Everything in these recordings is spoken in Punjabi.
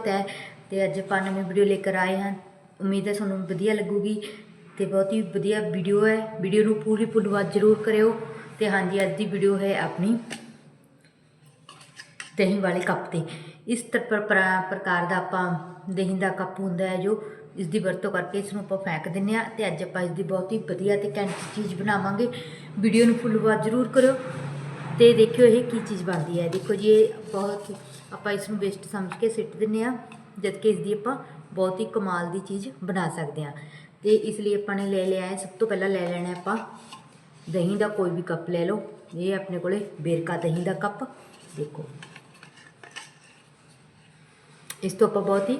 ਸਵਾਗਤ ਹੈ ਤੇ ਅੱਜ ਆਪਾਂ ਨਵੀਂ ਵੀਡੀਓ ਲੈ ਕੇ ਆਏ ਹਾਂ। ਉਮੀਦ ਹੈ ਤੁਹਾਨੂੰ ਵਧੀਆ ਲੱਗੂਗੀ ਤੇ ਬਹੁਤ ਹੀ ਵਧੀਆ ਵੀਡੀਓ ਹੈ। ਵੀਡੀਓ ਨੂੰ ਪੂਰੀ ਪੂਰੀ ਜ਼ਰੂਰ ਕਰਿਓ ਤੇ ਹਾਂਜੀ, ਅੱਜ ਦੀ ਵੀਡੀਓ ਹੈ ਆਪਣੀ ਦਹੀਂ ਵਾਲੇ ਕੱਪ ਤੇ। ਇਸ ਪ੍ਰਕਾਰ ਦਾ ਆਪਾਂ ਦਹੀਂ ਦਾ ਕੱਪ ਹੁੰਦਾ ਹੈ ਜੋ ਇਸ ਦੀ ਵਰਤੋਂ ਕਰਕੇ ਇਸ ਨੂੰ ਆਪਾਂ ਫੈਂਕ ਦਿੰਨੇ ਆ ਤੇ ਅੱਜ ਆਪਾਂ ਇਸ ਦੀ ਬਹੁਤ ਹੀ ਵਧੀਆ ਤੇ ਘੈਂਟ ਚੀਜ਼ ਬਣਾਵਾਂਗੇ। ਵੀਡੀਓ ਨੂੰ ਫੁੱਲ ਵਾਚ ਜ਼ਰੂਰ ਕਰਿਓ। ਤੇ ਦੇਖਿਓ ਇਹ ਕੀ ਚੀਜ਼ ਬਣਦੀ ਹੈ। ਦੇਖੋ ਜੀ, ਇਹ ਬਹੁਤ ਆਪਾਂ ਇਸ ਨੂੰ ਵੇਸਟ ਸਮਝ ਕੇ ਸਿੱਟ ਦਿੰਨੇ ਆ ਜਦ ਕਿ ਇਸ ਦੀ ਆਪਾਂ ਬਹੁਤ ਹੀ ਕਮਾਲ ਦੀ ਚੀਜ਼ ਬਣਾ ਸਕਦੇ ਆ ਤੇ ਇਸ ਲਈ ਆਪਾਂ ਨੇ ਲੈ ਲਿਆ ਹੈ, ਸਭ ਤੋਂ ਪਹਿਲਾਂ ਲੈ ਲੈਣਾ ਆਪਾਂ ਦਹੀਂ ਦਾ ਕੋਈ ਵੀ ਕੱਪ ਲੈ ਲਓ। ਇਹ ਆਪਣੇ ਕੋਲੇ ਬੇਰਕਾ ਦਹੀਂ ਦਾ ਕੱਪ, ਦੇਖੋ। ਇਸ ਤੋਂ ਆਪਾਂ ਬਹੁਤ ਹੀ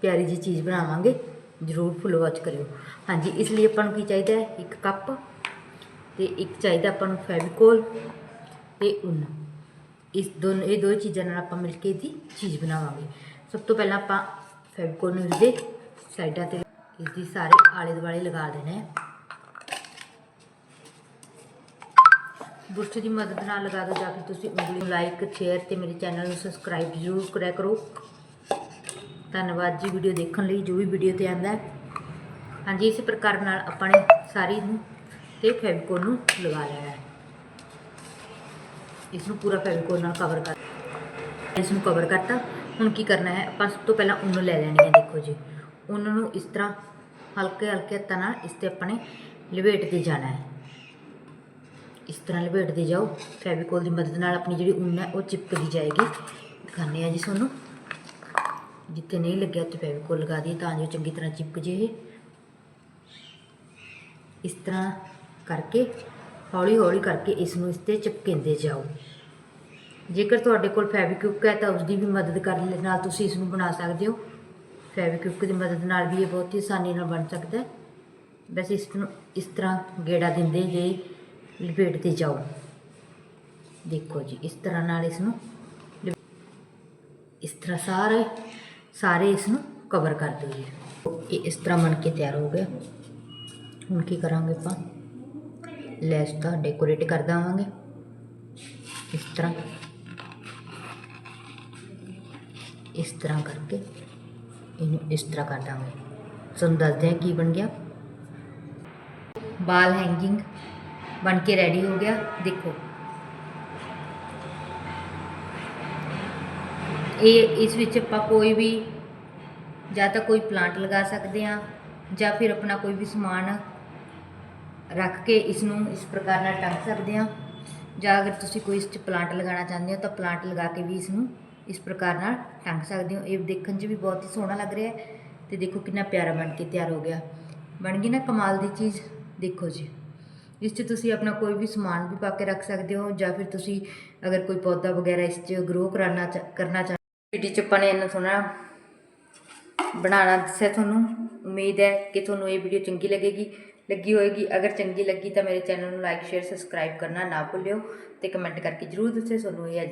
ਪਿਆਰੀ ਜੀ ਚੀਜ਼ ਬਣਾਵਾਂਗੇ, ਜ਼ਰੂਰ ਫੁੱਲ ਵਾਚ ਕਰਿਓ। ਹਾਂਜੀ, ਇਸ ਲਈ ਆਪਾਂ ਨੂੰ ਕੀ ਚਾਹੀਦਾ ਹੈ? ਇੱਕ ਕੱਪ ਤੇ ਇੱਕ ਚਾਹੀਦਾ ਆਪਾਂ ਨੂੰ ਫੈਵੀਕੋਲ ਤੇ ਉਨ ਇਸ ਦੋਨੋਂ, ਇਹ ਦੋ ਚੀਜ਼ਾਂ ਨਾਲ ਆਪਾਂ ਮਿਲ ਕੇ ਇਹਦੀ ਚੀਜ਼ ਬਣਾਵਾਂਗੇ। ਸਭ ਤੋਂ ਪਹਿਲਾਂ ਆਪਾਂ ਫੈਵੀਕੋਲ ਨੂੰ ਇਸਦੇ ਸਾਈਡਾਂ ਤੇ ਇਸ ਦੀ ਸਾਰੇ ਆਲੇ ਦੁਆਲੇ ਲਗਾ ਦੇਣਾ ਹੈ ਬੁਰਸ਼ ਦੀ ਮਦਦ ਨਾਲ ਲਗਾ ਦਿਓ ਜਾਂ ਫਿਰ ਤੁਸੀਂ ਉਂਗਲੀ ਨੂੰ ਲਾਈਕ ਸ਼ੇਅਰ ਤੇ ਮੇਰੇ ਚੈਨਲ ਨੂੰ ਸਬਸਕ੍ਰਾਈਬ ਜ਼ਰੂਰ ਕਰਿਆ ਕਰੋ। ਧੰਨਵਾਦ ਜੀ ਵੀਡੀਓ ਦੇਖਣ ਲਈ, ਜੋ ਵੀ ਵੀਡੀਓ ਤੇ ਆਂਦਾ ਹਾਂਜੀ, ਇਸੇ ਪ੍ਰਕਾਰ ਨਾਲ ਆਪਾਂ ਨੇ ਸਾਰੀ ਨੂੰ ਤੇ ਫੈਵੀਕੋਲ ਨੂੰ ਲਗਾ ਲਿਆ ਹੈ। ਇਸ ਨੂੰ ਪੂਰਾ ਫੈਵੀਕੋਲ ਨਾਲ ਕਵਰ ਕਰ ਇਸ ਨੂੰ ਕਵਰ ਕਰਤਾ। ਹੁਣ ਕੀ ਕਰਨਾ ਹੈ? ਆਪਾਂ ਸਭ ਤੋਂ ਪਹਿਲਾਂ ਉੱਨ ਲੈ ਲੈਣੀ ਹੈ, ਦੇਖੋ ਜੀ। ਉੱਨ ਨੂੰ ਇਸ ਤਰ੍ਹਾਂ ਹਲਕੇ ਹਲਕੇ ਹੱਥਾਂ ਨਾਲ ਇਸ ਤੇ ਆਪਣੇ ਲਪੇਟਦੇ ਜਾਣਾ ਹੈ। ਇਸ ਤਰ੍ਹਾਂ ਲਪੇਟਦੇ ਜਾਓ। ਫੈਵੀਕੋਲ ਦੀ ਮਦਦ ਨਾਲ ਆਪਣੀ ਜਿਹੜੀ ਉੱਨ ਹੈ, ਉਹ ਚਿਪਕਦੀ ਜਾਏਗੀ। ਦਿਖਾਉਂਦੇ ਆ ਜੀ ਤੁਹਾਨੂੰ। ਜਿੱਥੇ ਨਹੀਂ ਲੱਗਿਆ, ਉੱਥੇ ਫੈਵਿਕੋਲ ਲਗਾ ਦੀ ਤਾਂ ਜੋ ਚੰਗੀ ਤਰ੍ਹਾਂ ਚਿਪਕ ਜੇ ਇਸ ਤਰ੍ਹਾਂ ਕਰਕੇ ਹੌਲੀ ਹੌਲੀ ਕਰਕੇ ਇਸ ਨੂੰ ਇਸ ਤੇ ਚਿਪਕਿੰਦੇ ਜਾਓ। ਜੇਕਰ ਤੁਹਾਡੇ ਕੋਲ ਫੈਵੀਕਵਿਕ ਹੈ ਤਾਂ ਉਸ ਦੀ ਵੀ ਮਦਦ ਕਰਨ ਦੇ ਨਾਲ ਤੁਸੀਂ ਇਸ ਨੂੰ ਬਣਾ ਸਕਦੇ ਹੋ। ਫੈਵੀਕਵਿਕ ਦੀ ਮਦਦ ਨਾਲ ਵੀ ਇਹ ਬਹੁਤ ਹੀ ਆਸਾਨੀ ਨਾਲ ਬਣ ਸਕਦਾ ਹੈ। ਬਸ ਇਸ ਨੂੰ ਇਸ ਤਰ੍ਹਾਂ ਗੇੜਾ ਦਿੰਦੇ ਜੇ ਲਪੇਟਦੇ ਜਾਓ। ਦੇਖੋ ਜੀ, ਇਸ ਤਰ੍ਹਾਂ ਨਾਲ ਇਸ ਨੂੰ ਲਿਪ- ਇਸ ਤਰ੍ਹਾਂ ਸਾਰੇ ਸਾਰੇ ਇਸ ਨੂੰ ਕਵਰ ਕਰ ਦਿਓ ਜੀ ਇਹ ਇਸ ਤਰ੍ਹਾਂ ਬਣ ਕੇ ਤਿਆਰ ਹੋ ਗਿਆ। ਹੁਣ ਕੀ ਕਰਾਂਗੇ ਆਪਾਂ? ਲੈਸ ਦਾ ਡੈਕੋਰੇਟ ਕਰ ਦੇਵਾਂਗੇ। ਇਸ ਤਰ੍ਹਾਂ। ਇਸ ਤਰ੍ਹਾਂ ਕਰਕੇ ਇਹਨੂੰ ਇਸ ਤਰ੍ਹਾਂ ਕਰ ਦਾਂਗੇ ਤੁਹਾਨੂੰ ਦੱਸਦੇ ਹਾਂ ਕੀ ਬਣ ਗਿਆ। ਬਾਲ ਹੈਂਗਿੰਗ ਬਣ ਕੇ ਰੈਡੀ ਹੋ ਗਿਆ। ਦੇਖੋ। ਇਹ ਇਸ ਵਿੱਚ ਆਪਾਂ ਕੋਈ ਵੀ ਜਾਂ ਤਾਂ ਕੋਈ ਪਲਾਂਟ ਲਗਾ ਸਕਦੇ ਹਾਂ ਜਾਂ ਫਿਰ ਆਪਣਾ ਕੋਈ ਵੀ ਸਮਾਨ ਰੱਖ ਕੇ ਇਸ ਨੂੰ ਇਸ ਪ੍ਰਕਾਰ ਨਾਲ ਟੰਗ ਸਕਦੇ ਹਾਂ। ਜਾਂ ਅਗਰ ਤੁਸੀਂ ਕੋਈ ਇਸ 'ਚ ਪਲਾਂਟ ਲਗਾਉਣਾ ਚਾਹੁੰਦੇ ਹੋ ਤਾਂ ਪਲਾਂਟ ਲਗਾ ਕੇ ਵੀ ਇਸ ਨੂੰ ਇਸ ਪ੍ਰਕਾਰ ਨਾਲ ਟੰਗ ਸਕਦੇ ਹੋ। ਇਹ ਦੇਖਣ 'ਚ ਵੀ ਬਹੁਤ ਹੀ ਸੋਹਣਾ ਲੱਗ ਰਿਹਾ ਹੈ ਤੇ ਦੇਖੋ ਕਿੰਨਾ ਪਿਆਰਾ ਬਣ ਕੇ ਤਿਆਰ ਹੋ ਗਿਆ। ਬਣ ਗਈ ਨਾ ਕਮਾਲ ਦੀ ਚੀਜ਼, ਦੇਖੋ ਜੀ। ਇਸ 'ਚ ਤੁਸੀਂ ਆਪਣਾ ਕੋਈ ਵੀ ਸਮਾਨ ਵੀ ਪਾ ਕੇ ਰੱਖ ਸਕਦੇ ਹੋ ਜਾਂ ਫਿਰ ਤੁਸੀਂ ਅਗਰ ਕੋਈ ਪੌਦਾ ਵਗੈਰਾ ਇਸ 'ਚ ਗਰੋ ਕਰਾਉਣਾ ਚਾ- ਕਰਨਾ ਚਾਹੁੰਦੇ ਵੀਡੀਓ 'ਚ ਆਪਾਂ ਨੇ ਇੰਨਾ ਸੋਹਣਾ ਬਣਾਉਣਾ ਦੱਸਿਆ ਤੁਹਾਨੂੰ। ਉਮੀਦ ਹੈ ਕਿ ਤੁਹਾਨੂੰ ਇਹ ਵੀਡੀਓ ਚੰਗੀ ਲੱਗੇਗੀ। ਲੱਗੀ ਹੋਏਗੀ। ਅਗਰ ਚੰਗੀ ਲੱਗੀ ਤਾਂ ਮੇਰੇ ਚੈਨਲ ਨੂੰ ਲਾਈਕ ਸ਼ੇਅਰ ਸਬਸਕ੍ਰਾਈਬ ਕਰਨਾ ਨਾ ਭੁੱਲਿਓ ਤੇ ਕਮੈਂਟ ਕਰਕੇ ਜਰੂਰ ਦੱਸਿਓ। ਤੁਹਾਨੂੰ ਇਹ ਅੱਜ